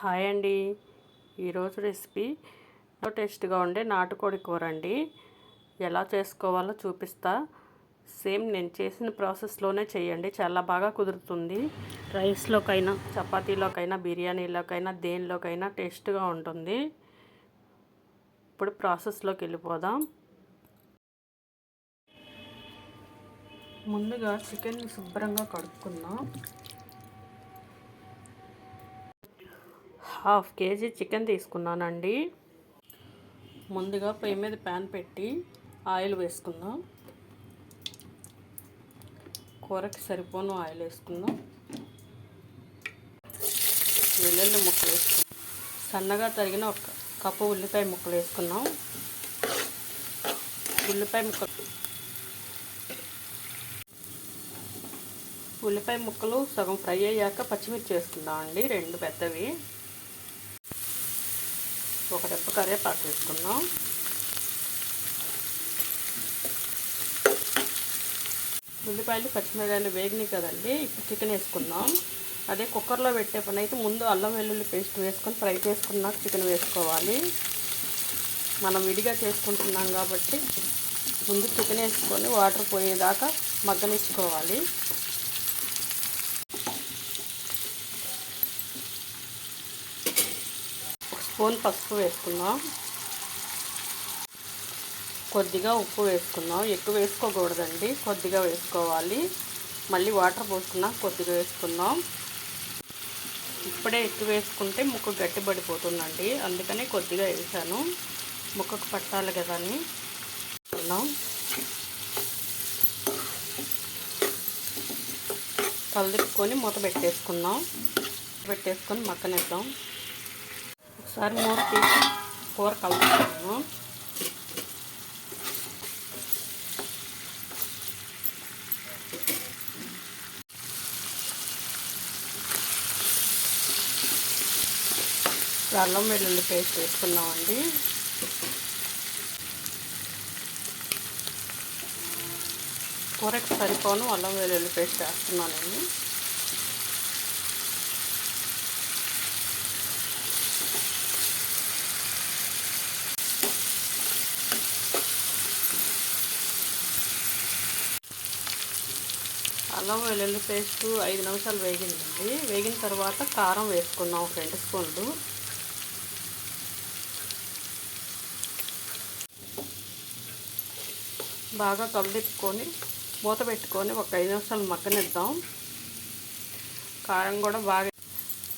Hi అండి. ఈరోజు recipe టేస్ట్గా ఉండే నాటుకోడి కూర అండి. ఎలా చేసుకోవాలో చూపిస్తా. సేమ్ నేను చేసిన ప్రాసెస్లోనే చేయండి. చాలా బాగా కుదురుతుంది. రైస్లోకైనా చపాతీలోకైనా బిర్యానీలోకైనా దేనిలోకైనా టేస్ట్గా ఉంటుంది. ఇప్పుడు ప్రాసెస్లోకి వెళ్ళిపోదాం. ముందుగా చికెన్ని శుభ్రంగా కడుక్కుందాం హాఫ్ కేజీ చికెన్ తీసుకున్నానండి. ముందుగా పొయ్యి మీద ప్యాన్ పెట్టి ఆయిల్ వేసుకుందాం. కూరకి సరిపోను ఆయిల్ వేసుకుందాం. వెల్లుల్లి ముక్కలు వేసుకుందాం. సన్నగా తరిగిన ఒక కప్పు ఉల్లిపాయ ముక్కలు వేసుకున్నాం ఉల్లిపాయ ముక్కలు ఉల్లిపాయ ముక్కలు సగం ఫ్రై అయ్యాక పచ్చిమిర్చి వేసుకుందాం అండి రెండు పెద్దవి. ఒక రెప్ప కరివేపాకు వేసుకుందాం. ఉల్లిపాయలు పచ్చిమిరకాయలు వేగినాయి కదండి ఇప్పుడు చికెన్ వేసుకుందాం. అదే కుక్కర్లో పెట్టే పని అయితే ముందు అల్లం వెల్లుల్లి పేస్ట్ వేసుకొని ఫ్రై చేసుకున్నాక చికెన్ వేసుకోవాలి. మనం విడిగా చేసుకుంటున్నాం కాబట్టి ముందు చికెన్ వేసుకొని వాటర్ పోయేదాకా మగ్గనిచ్చుకోవాలి. స్పూన్ పసుపు వేసుకుందాం. కొద్దిగా ఉప్పు వేసుకుందాం. ఎక్కువ వేసుకోకూడదండి. కొద్దిగా వేసుకోవాలి. మళ్ళీ వాటర్ పోసుకున్నాం కొద్దిగా వేసుకుందాం. ఇప్పుడే ఎక్కువ వేసుకుంటే ముక్క గట్టిపడిపోతుందండి. అందుకని కొద్దిగా వేసాను. ముక్కకు పట్టాలి కదా అని. కలిదిప్పుకొని మూత పెట్టేసుకుందాం. పెట్టేసుకొని మక్కనిద్దాం ఒకసారి మూత తీసి కూర కలుపుతాను అల్లం వెల్లుల్లి పేస్ట్ వేసుకున్నామండి కూరకి సరిపోను అల్లం వెల్లుల్లి పేస్ట్ వేస్తున్నానండి. అల్లం వెల్లుల్లి పేస్ట్ ఐదు నిమిషాలు వేగిందండి. వేగిన తర్వాత కారం వేసుకున్నాం ఒక రెండు స్పూన్లు. బాగా కలిదిప్పుకొని మూత పెట్టుకొని ఒక ఐదు నిమిషాలు మగ్గనిద్దాం. కారం కూడా బాగా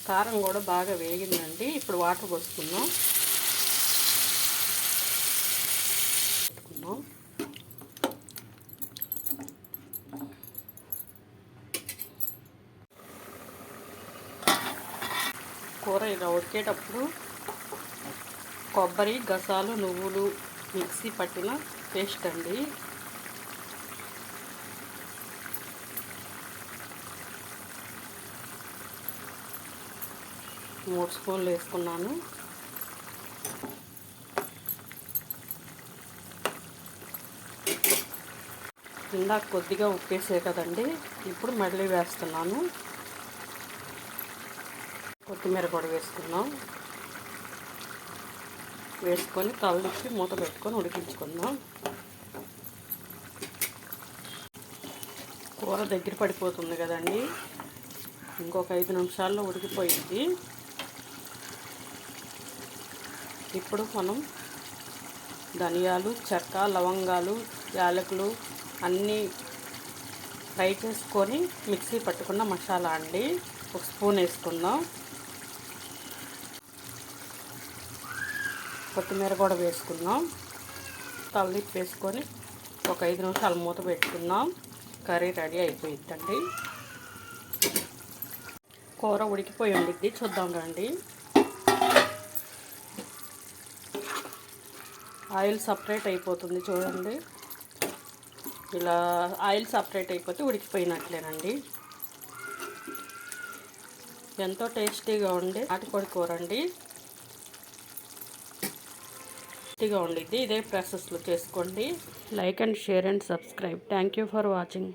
కారం కూడా బాగా వేగిందండి. ఇప్పుడు వాటర్ పోసుకుందాం. కూర ఇలా ఉడికేటప్పుడు కొబ్బరి గసాలు నువ్వులు మిక్సీ పట్టిన పేస్ట్ అండి. మూడు స్పూన్లు వేసుకున్నాను. ఇందాక కొద్దిగా ఉప్పేసే కదండి ఇప్పుడు మళ్ళీ వేస్తున్నాను. కొత్తిమీర కూడా వేసుకుందాం. వేసుకొని కళ్ళుప్పి మూత పెట్టుకొని ఉడికించుకుందాం. కూర దగ్గర పడిపోతుంది కదండి. ఇంకొక ఐదు నిమిషాల్లో ఉడికిపోయింది. ఇప్పుడు మనం ధనియాలు చెక్క లవంగాలు యాలకులు అన్నీ ఫ్రై చేసుకొని మిక్సీ పట్టుకున్న మసాలా అండి. ఒక స్పూన్ వేసుకుందాం. కొత్తిమీర కూడా వేసుకున్నాం తలదిప్పి వేసుకొని ఒక ఐదు నిమిషాలు మూత పెట్టుకున్నాం కర్రీ రెడీ అయిపోయిద్దండి. కూర ఉడికిపోయి ఉండిద్ది. చూద్దాం రండి. ఆయిల్ సపరేట్ అయిపోతుంది చూడండి. ఇలా ఆయిల్ సపరేట్ అయిపోతే ఉడికిపోయినట్లేనండి. ఎంతో టేస్టీగా ఉండే నాటుకోడి కూర అండి. టేస్టీగా ఉండిద్ది. ఇదే ప్రాసెస్లో చేసుకోండి. Like and share and subscribe. Thank you for watching.